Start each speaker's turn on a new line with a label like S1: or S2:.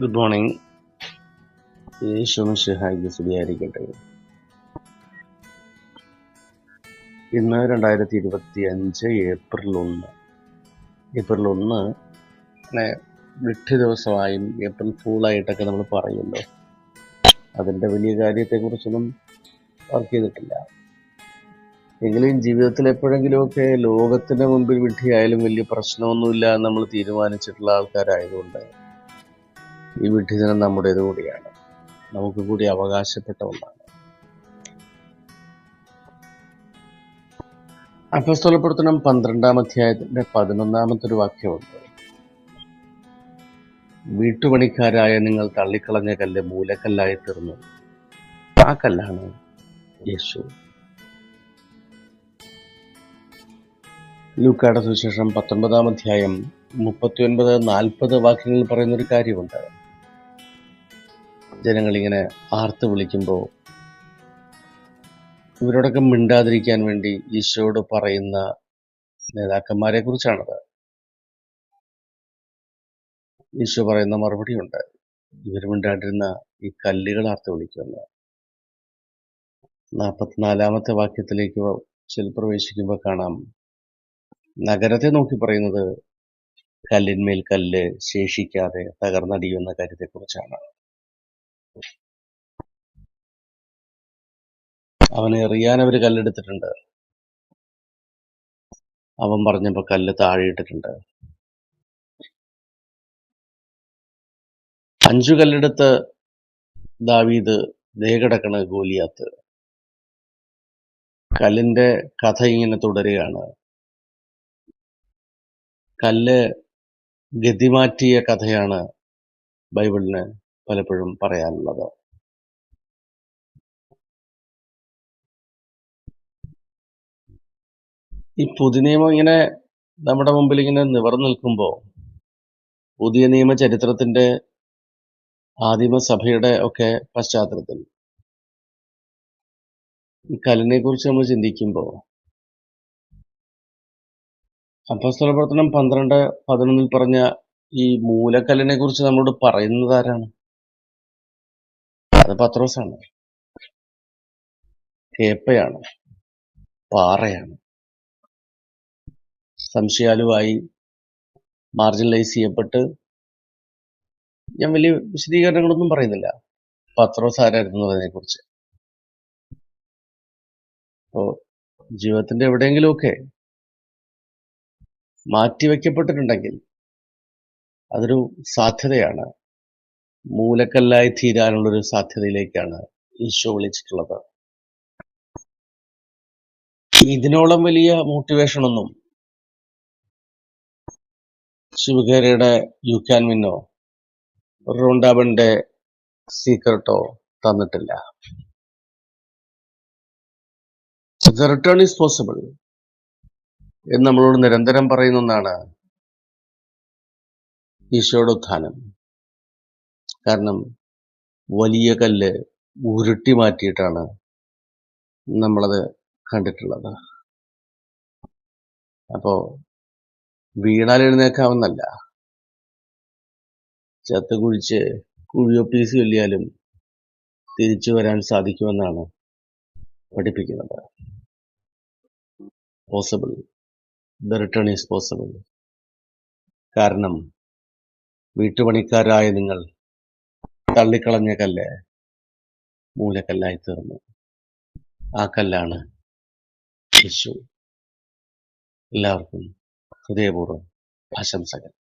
S1: Good morning യേശുമിഷിഹായിക്ക് സ്തുതിയായിരിക്കട്ടെ. ഇന്ന് രണ്ടായിരത്തി ഇരുപത്തി അഞ്ച് ഏപ്രിൽ ഒന്ന്. ഏപ്രിൽ ഒന്ന് അങ്ങനെ വിട്ട് ദിവസമായും ഏപ്രിൽ ഫൂളായിട്ടൊക്കെ നമ്മൾ പറയുമല്ലോ അതിന്റെ വലിയ കാര്യത്തെക്കുറിച്ചൊന്നും വർക്ക് ചെയ്തിട്ടില്ല. എങ്കിലും ജീവിതത്തിൽ എപ്പോഴെങ്കിലുമൊക്കെ ലോകത്തിന്റെ മുമ്പിൽ വിഡ്ഢിയായാലും വലിയ പ്രശ്നമൊന്നുമില്ല എന്ന് നമ്മൾ തീരുമാനിച്ചിട്ടുള്ള ആൾക്കാരായതുകൊണ്ട് ഈ വിഡ്ഢിതനം നമ്മുടേത് കൂടിയാണ്. നമുക്ക് കൂടി അവകാശപ്പെട്ട ഒന്നാണ്. അപ്പസ്തോലപ്പെടുത്തണം പന്ത്രണ്ടാം അധ്യായത്തിന്റെ പതിനൊന്നാമത്തെ ഒരു വാക്യമുണ്ട്. വീട്ടുപണിക്കാരായ നിങ്ങൾ തള്ളിക്കളഞ്ഞ കല്ല് മൂലക്കല്ലായി തീർന്നു. ആ കല്ലാണ് യേശു. ലൂക്കായുടെ സുവിശേഷം പത്തൊൻപതാം അധ്യായം മുപ്പത്തി ഒൻപത് നാൽപ്പത് വാക്യങ്ങളിൽ പറയുന്നൊരു കാര്യമുണ്ട്. ജനങ്ങളിങ്ങനെ ആർത്ത് വിളിക്കുമ്പോൾ ഇവരോടൊക്കെ മിണ്ടാതിരിക്കാൻ വേണ്ടി ഈശോയോട് പറയുന്ന നേതാക്കന്മാരെ കുറിച്ചാണത് ഈശോ പറയുന്ന മറുപടിയുണ്ട് ഇവർ മിണ്ടാണ്ടിരുന്ന ഈ കല്ലുകൾ ആർത്ത് വിളിക്കുമെന്ന്. നാൽപ്പത്തിനാലാമത്തെ വാക്യത്തിലേക്ക് ചില പ്രവേശിക്കുമ്പോൾ കാണാം. നഗരത്തെ നോക്കി പറയുന്നത് കല്ലിന്മേൽ കല്ല് ശേഷിക്കാതെ തകർന്നടിയുന്ന കാര്യത്തെക്കുറിച്ചാണ്. അവനെ എറിയാൻ അവർ കല്ലെടുത്തിട്ടുണ്ട്. അവൻ പറഞ്ഞപ്പോ കല്ല് താഴെയിട്ടിട്ടുണ്ട് അഞ്ചു കല്ലെടുത്ത് ദാവീദ് ദേഹടക്കണ ഗോലിയാത്ത്. കല്ലിന്റെ കഥ ഇങ്ങനെ തുടരുകയാണ്. കല്ല് ഗതിമാറ്റിയ കഥയാണ് ബൈബിളിന് പലപ്പോഴും പറയാനുള്ളത്. ഈ പുതിയ നിയമം ഇങ്ങനെ നമ്മുടെ മുമ്പിൽ ഇങ്ങനെ നിവർന്നു നിൽക്കുമ്പോൾ പുതിയ നിയമ ചരിത്രത്തിന്റെ ആദിമസഭയുടെ ഒക്കെ പശ്ചാത്തലത്തിൽ ഈ കലിനെക്കുറിച്ച് കുറിച്ച് നമ്മൾ ചിന്തിക്കുമ്പോൾ അപ്പസ്തല പ്രവർത്തനം പന്ത്രണ്ട് പതിനൊന്നിൽ പറഞ്ഞ ഈ മൂലക്കല്ലിനെ കുറിച്ച് നമ്മളോട് പറയുന്നത് ആരാണ്? അത് പത്രോസാണ്. കേപ്പയാണ്. പാറയാണ്. സംശയാലുവായി മാർജിനലൈസ് ചെയ്യപ്പെട്ട് ഞാൻ വലിയ വിശദീകരണങ്ങളൊന്നും പറയുന്നില്ല. പത്രോസ് ആരായിരുന്നു എന്നതിനെ കുറിച്ച് അപ്പോ ജീവിതത്തിന്റെ എവിടെയെങ്കിലുമൊക്കെ മാറ്റിവെക്കപ്പെട്ടിട്ടുണ്ടെങ്കിൽ അതൊരു സാധ്യതയാണ്. മൂലക്കല്ലായി തീരാനുള്ളൊരു സാധ്യതയിലേക്കാണ് ഈശോ വിളിച്ചിട്ടുള്ളത്. ഇതിനോളം വലിയ മോട്ടിവേഷൻ ഒന്നും ശിവഖേരയുടെ യു ക്യാൻ വിന്നോ റോണ്ടാബന്റെ സീക്രട്ടോ തന്നിട്ടില്ല. ദ റിട്ടേൺ ഈസ് പോസിബിൾ എന്ന് നമ്മളോട് നിരന്തരം പറയുന്ന ഒന്നാണ് ഈശോയുടെ ഉത്ഥാനം. കാരണം വലിയ കല്ല് ഉരുട്ടി മാറ്റിയിട്ടാണ് നമ്മളത് കണ്ടിട്ടുള്ളത്. അപ്പോൾ വീണാൽ എഴുന്നേക്കാവുന്നല്ല. ചത്ത് കുഴിച്ച് കുഴിയോ പീസ് ചൊല്ലിയാലും തിരിച്ചു വരാൻ സാധിക്കുമെന്നാണ് പഠിപ്പിക്കുന്നത്. Possible the return is possible കാരണം വീട്ടുപണിക്കാരായ നിങ്ങൾ തള്ളിക്കളഞ്ഞ കല്ല് മൂലക്കല്ലായി തീർന്നു ആ കല്ലാണ് യേശു എല്ലാവർക്കും ഹൃദയപൂർവം ആശംസകൾ.